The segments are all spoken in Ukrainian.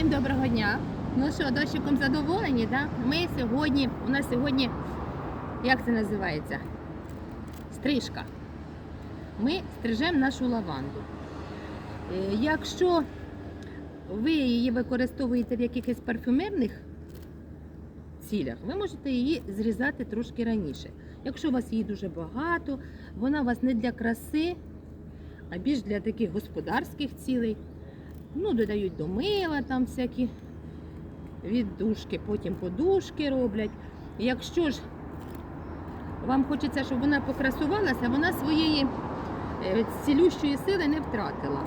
Всім доброго дня. Ну що, дощиком задоволені, да? Ми сьогодні, у нас сьогодні, як це називається? Стрижка. Ми стрижемо нашу лаванду. Е, Якщо ви її використовуєте в якихось парфюмерних цілях, ви можете її зрізати трошки раніше. Якщо у вас її дуже багато, вона у вас не для краси, а більш для таких господарських цілей. Ну, додають до мила там всякі віддушки, потім подушки роблять. Якщо ж вам хочеться, щоб вона покрасувалася, вона своєї е, цілющої сили не втратила.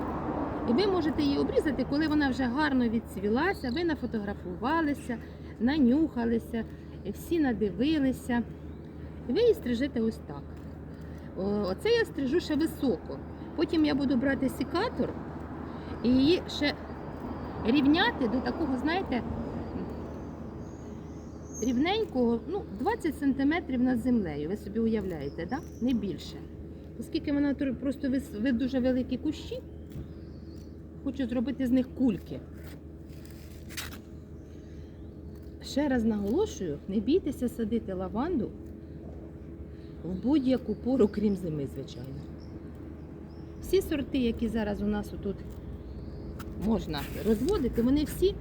І ви можете її обрізати, коли вона вже гарно відцвілася, ви нафотографувалися, нанюхалися, всі надивилися. Ви її стрижете ось так. Оце я стрижу ще високо. Потім я буду брати секатор і її ще рівняти до такого, знаєте, рівненького, ну, 20 сантиметрів над землею. Ви собі уявляєте, да? не більше. Оскільки вона просто ви дуже великі кущі, хочу зробити з них кульки. Ще раз наголошую, не бійтеся садити лаванду в будь-яку пору, крім зими, звичайно. Всі сорти, які зараз у нас тут можна розводити, вони всі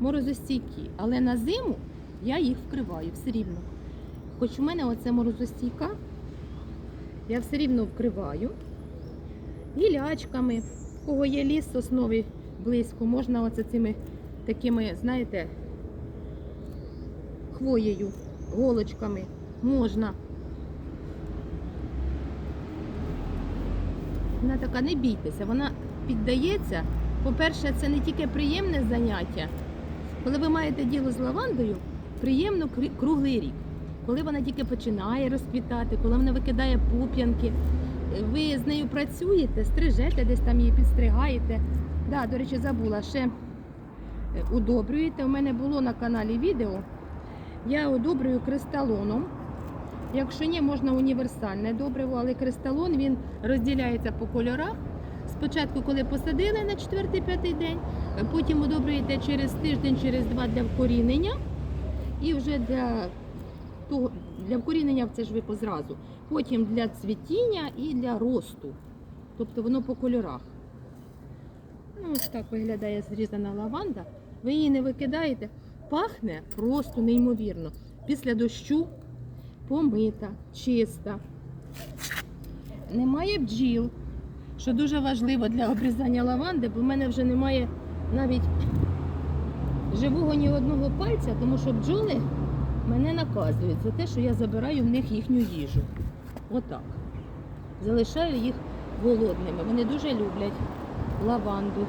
морозостійкі. Але на зиму я їх вкриваю все рівно. Хоч у мене оце морозостійка, я все рівно вкриваю гілячками. У кого є ліс сосновий близько, можна оце цими такими, знаєте, хвоєю, голочками можна. Вона така, не бійтеся, вона піддається. По-перше, це не тільки приємне заняття. Коли ви маєте діло з лавандою, приємно круглий рік. Коли вона тільки починає розквітати, коли вона викидає пуп'янки, ви з нею працюєте, стрижете, десь там її підстригаєте. Да, до речі, забула, ще е, удобрюєте. У мене було на каналі відео. Я одобрюю кристалоном. Якщо ні, можна універсальне добриво, але кристалон він розділяється по кольорах. Спочатку, коли посадили на 4-5 день, е, потім одобрюєте через тиждень, через два для вкорінення. І вже для того, для вкорінення це ж ви позразу. Потім для цвітіння і для росту. Тобто воно по кольорах. Ну, ось так виглядає зрізана лаванда. Ви її не викидаєте. Пахне просто неймовірно. Після дощу помита, чиста. Немає бджіл, що дуже важливо для обрізання лаванди, бо в мене вже немає навіть живого ні одного пальця, тому що бджоли мене наказують за те, що я забираю в них їхню їжу. Отак. Залишаю їх голодними. Вони дуже люблять лаванду.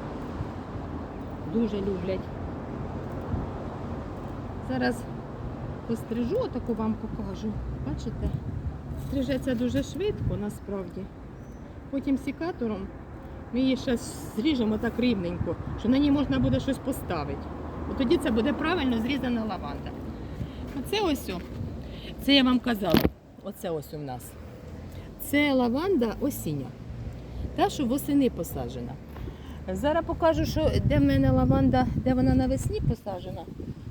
Дуже люблять. Зараз пострижу, таку вам покажу. Бачите? Стрижеться дуже швидко насправді. Потім сікатором ми її ще зріжемо так рівненько, що на ній можна буде щось поставити. От тоді це буде правильно зрізана лаванда. Оце ось. Це я вам казала. Оце ось у нас. Це лаванда осіння. Та, що восени посаджена. Зараз покажу, що де в мене лаванда, де вона навесні посаджена.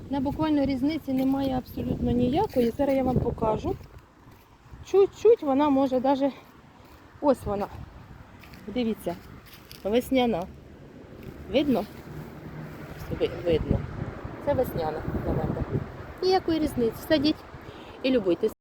На буквально різниці немає абсолютно ніякої. Зараз я вам покажу. Чуть-чуть вона може навіть. Ось вона. Дивіться, весняна. Видно? Видно. Це весняна лаванда. Ніякої різниці. Садіть і любуйтесь.